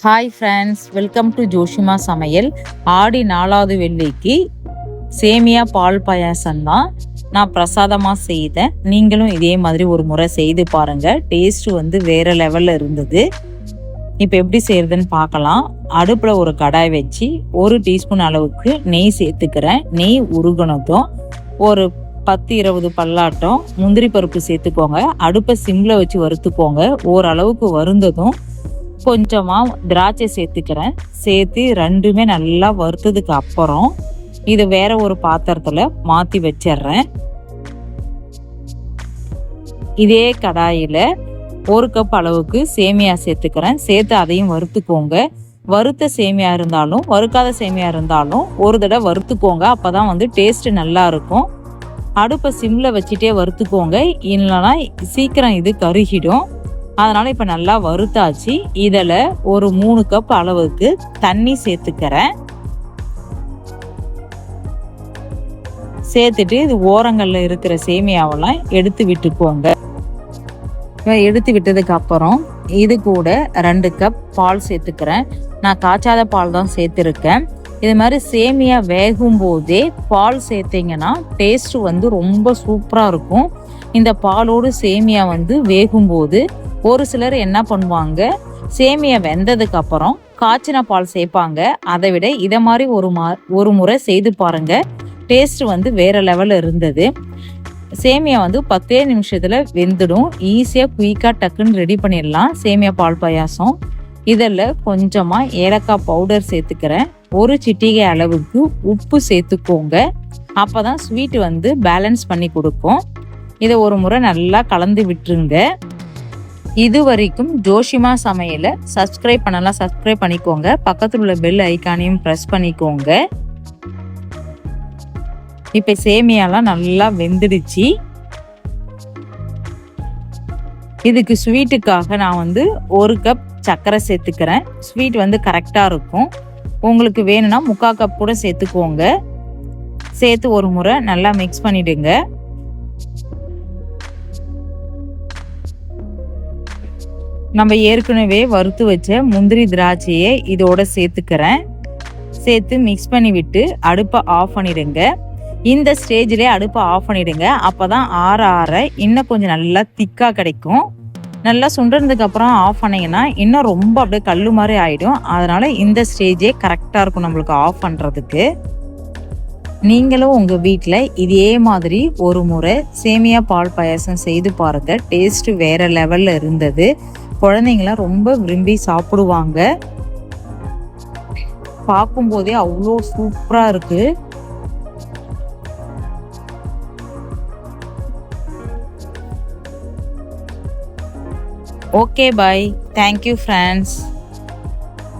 Hi friends welcome to Joshima சமையல் ஆடி நாலாவது வெள்ளிக்கு சேமியா பால் பாயாசம் தான். நான் பிரசாதமாக செய்தேன். நீங்களும் இதே மாதிரி ஒரு முறை செய்து பாருங்கள் டேஸ்ட் வந்து வேறு லெவலில் இருந்தது. இப்போ எப்படி செய்கிறதுன்னு பார்க்கலாம். அடுப்பில் ஒரு கடாய் வச்சு ஒரு டீஸ்பூன் அளவுக்கு நெய் சேர்த்துக்கிறேன். நெய் உருகுனதும் ஒரு பத்து இருபது பல்லாட்டம் முந்திரி பருப்பு சேர்த்துக்கோங்க. அடுப்பை சிம்ல வச்சு வறுத்துக்கோங்க. ஓரளவுக்கு வருந்ததும் கொஞ்சமாக திராட்சை சேர்த்துக்கிறேன். சேர்த்து ரெண்டுமே நல்லா வறுத்ததுக்கு அப்புறம் இதை வேற ஒரு பாத்திரத்தில் மாற்றி வச்சிடுறேன். இதே கடாயில் ஒரு கப் அளவுக்கு சேமியா சேர்த்துக்கிறேன். சேர்த்து அதையும் வறுத்துக்கோங்க. வறுத்த சேமியா இருந்தாலும் வறுக்காத சேமியா இருந்தாலும் ஒரு தடவை வறுத்துக்கோங்க. அப்போ தான் வந்து டேஸ்ட் நல்லா இருக்கும். அடுப்பை சிம்மில் வச்சுட்டே வறுத்துக்கோங்க. இல்லைன்னா சீக்கிரம் இது கருகிடும். அதனால இப்போ நல்லா வறுத்தாச்சு. இதில் ஒரு மூணு கப் அளவுக்கு தண்ணி சேர்த்துக்கிறேன். சேர்த்துட்டு இது ஓரங்களில் இருக்கிற சேமியாவெல்லாம் எடுத்து விட்டுக்கோங்க. எடுத்து விட்டதுக்கு அப்புறம் இது கூட ரெண்டு கப் பால் சேர்த்துக்கிறேன். நான் காய்ச்சாத பால் தான் சேர்த்துருக்கேன். இது மாதிரி சேமியா வேகும் போதே பால் சேர்த்தீங்கன்னா டேஸ்ட் வந்து ரொம்ப சூப்பராக இருக்கும். இந்த பாலோடு சேமியா வந்து வேகும்போது ஒரு சிலர் என்ன பண்ணுவாங்க? சேமியா வெந்ததுக்கு அப்புறம் காய்ச்சின பால் சேர்ப்பாங்க அதை விட இதை மாதிரி ஒரு மா ஒரு முறை செய்து பாருங்க. டேஸ்ட் வந்து வேற லெவலில் இருந்தது. சேமியா வந்து பத்தே நிமிஷத்துல வெந்துடும். ஈஸியாக குயிக்காக டக்குன்னு ரெடி பண்ணிடலாம். சேமியா பால் பாயாசம். இதில் கொஞ்சமாக ஏலக்காய் பவுடர் சேர்த்துக்கிறேன். ஒரு சிட்டிகை அளவுக்கு உப்பு சேர்த்துக்கோங்க. அப்போ தான் ஸ்வீட் வந்து பேலன்ஸ் பண்ணி கொடுக்கும். இதை ஒரு முறை நல்லா கலந்து விட்டுருங்க. இது வரைக்கும் ஜோஷிமா சமையலை சப்ஸ்கிரைப் பண்ணலாம் சப்ஸ்கிரைப் பண்ணிக்கோங்க. பக்கத்தில் உள்ள பெல் ஐக்கானையும் ப்ரெஸ் பண்ணிக்கோங்க. இப்போ சேமியாலாம் நல்லா வெந்துடுச்சு. இதுக்கு ஸ்வீட்டுக்காக நான் வந்து ஒரு கப் சர்க்கரை சேர்த்துக்கிறேன். ஸ்வீட் வந்து கரெக்டாக இருக்கும். உங்களுக்கு வேணும்னா முக்கால் கப் கூட சேர்த்துக்கோங்க. சேர்த்து ஒரு முறை நல்லா மிக்ஸ் பண்ணிவிடுங்க நம்ம ஏற்கனவே வறுத்து வச்ச முந்திரி திராட்சையை இதோட சேர்த்துக்கிறேன். சேர்த்து மிக்ஸ் பண்ணி விட்டு அடுப்பை ஆஃப் பண்ணிடுங்க. இந்த ஸ்டேஜ்லேயே அடுப்பை ஆஃப் பண்ணிடுங்க. அப்போ தான் ஆற ஆற இன்னும் கொஞ்சம் நல்லா திக்காக கிடைக்கும். நல்லா சுண்டுறதுக்கு அப்புறம் ஆஃப் பண்ணிங்கன்னா இன்னும் ரொம்ப அப்படியே கல் மாதிரி ஆகிடும் அதனால் இந்த ஸ்டேஜே கரெக்டாக இருக்கும் நம்மளுக்கு ஆஃப் பண்ணுறதுக்கு நீங்களும் உங்கள் வீட்டில் இதே மாதிரி ஒரு முறை சேமியா பால் பாயாசம் செய்து பாருங்கள் டேஸ்ட்டு வேறு லெவலில் இருந்தது. குழந்தைங்களாம் ரொம்ப விரும்பி சாப்பிடுவாங்க. பார்க்கும்போதே அவ்வளோ சூப்பராக இருக்குது ஓகே பாய் தேங்க்யூ ஃப்ரெண்ட்ஸ்